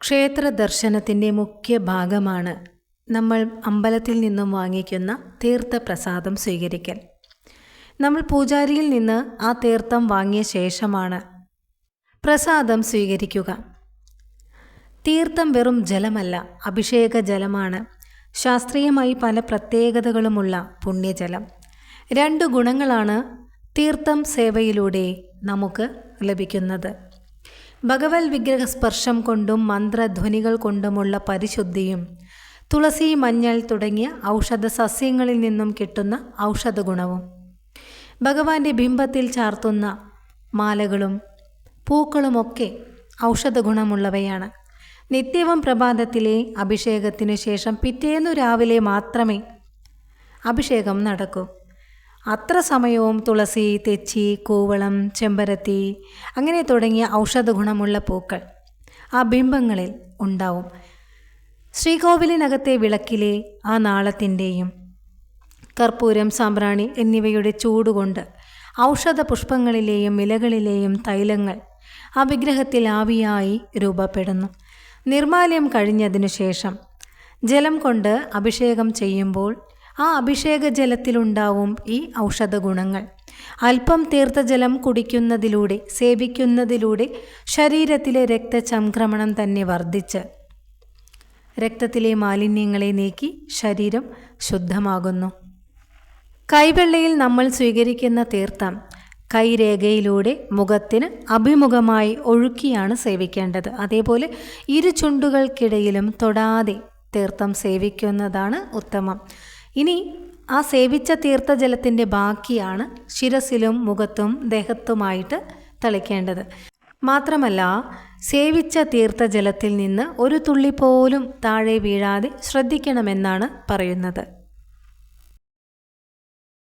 ക്ഷേത്ര ദർശനത്തിന്റെ മുഖ്യ ഭാഗമാണ് നമ്മൾ അമ്പലത്തിൽ നിന്നും വാങ്ങിക്കുന്ന തീർത്ഥപ്രസാദം സ്വീകരിക്കൽ. നമ്മൾ പൂജാരിയിൽ നിന്ന് ആ തീർത്ഥം വാങ്ങിയ ശേഷമാണ് പ്രസാദം സ്വീകരിക്കുക. തീർത്ഥം വെറും ജലമല്ല അഭിഷേക ജലമാണ്. ശാസ്ത്രീയമായി പല പ്രത്യേകതകളുമുള്ള പുണ്യജലം. രണ്ട് ഗുണങ്ങളാണ് തീർത്ഥം സേവയിലൂടെ നമുക്ക് ലഭിക്കുന്നത്. ഭഗവത് വിഗ്രഹ സ്പർശം കൊണ്ടും മന്ത്രധ്വനികൾ കൊണ്ടുമുള്ള പരിശുദ്ധിയും തുളസി മഞ്ഞൾ തുടങ്ങിയ ഔഷധ സസ്യങ്ങളിൽ നിന്നും കിട്ടുന്ന ഔഷധ ഗുണവും ഭഗവാന്റെ ബിംബത്തിൽ ചാർത്തുന്ന മാലകളും പൂക്കളുമൊക്കെ ഔഷധ ഗുണമുള്ളവയാണ് നിത്യവും പ്രഭാതത്തിലെ അഭിഷേകത്തിനു ശേഷം പിറ്റേന്നു രാവിലെ മാത്രമേ അഭിഷേകം നടക്കൂ. അത്ര സമയവും തുളസി തെച്ചി കൂവളം ചെമ്പരത്തി അങ്ങനെ തുടങ്ങിയ ഔഷധ ഗുണമുള്ള പൂക്കൾ ആ ബിംബങ്ങളിൽ ഉണ്ടാവും. ശ്രീകോവിലിനകത്തെ വിളക്കിലെ ആ നാളത്തിന്റെയും കർപ്പൂരം സാമ്പ്രാണി എന്നിവയുടെ ചൂടുകൊണ്ട് ഔഷധ പുഷ്പങ്ങളിലെയും ഇലകളിലെയും തൈലങ്ങൾ ആ വിഗ്രഹത്തിൽ ആവിയായി രൂപപ്പെടുന്നു. നിർമാല്യം കഴിഞ്ഞതിനു ശേഷം ജലം കൊണ്ട് അഭിഷേകം ചെയ്യുമ്പോൾ ആ അഭിഷേക ജലത്തിലുണ്ടാവും ഈ ഔഷധ ഗുണങ്ങൾ അല്പം തീർത്ഥജലം കുടിക്കുന്നതിലൂടെ സേവിക്കുന്നതിലൂടെ ശരീരത്തിലെ രക്തചംക്രമണം തന്നെ വർദ്ധിച്ച് രക്തത്തിലെ മാലിന്യങ്ങളെ നീക്കി ശരീരം ശുദ്ധമാകുന്നു. കൈവെള്ളയിൽ നമ്മൾ സ്വീകരിക്കുന്ന തീർത്ഥം കൈരേഖയിലൂടെ മുഖത്തിന് അഭിമുഖമായി ഒഴുക്കിയാണ് സേവിക്കേണ്ടത്. അതേപോലെ ഇരു ചുണ്ടുകൾക്കിടയിലും തൊടാതെ തീർത്ഥം സേവിക്കുന്നതാണ് ഉത്തമം. ഇനി ആ സേവിച്ച തീർത്ഥജലത്തിന്റെ ബാക്കിയാണ് ശിരസിലും മുഖത്തും ദേഹത്തുമായിട്ട് തളിക്കേണ്ടത്. മാത്രമല്ല സേവിച്ച തീർത്ഥജലത്തിൽ നിന്ന് ഒരു തുള്ളി പോലും താഴെ വീഴാതെ ശ്രദ്ധിക്കണമെന്നാണ് പറയുന്നത്.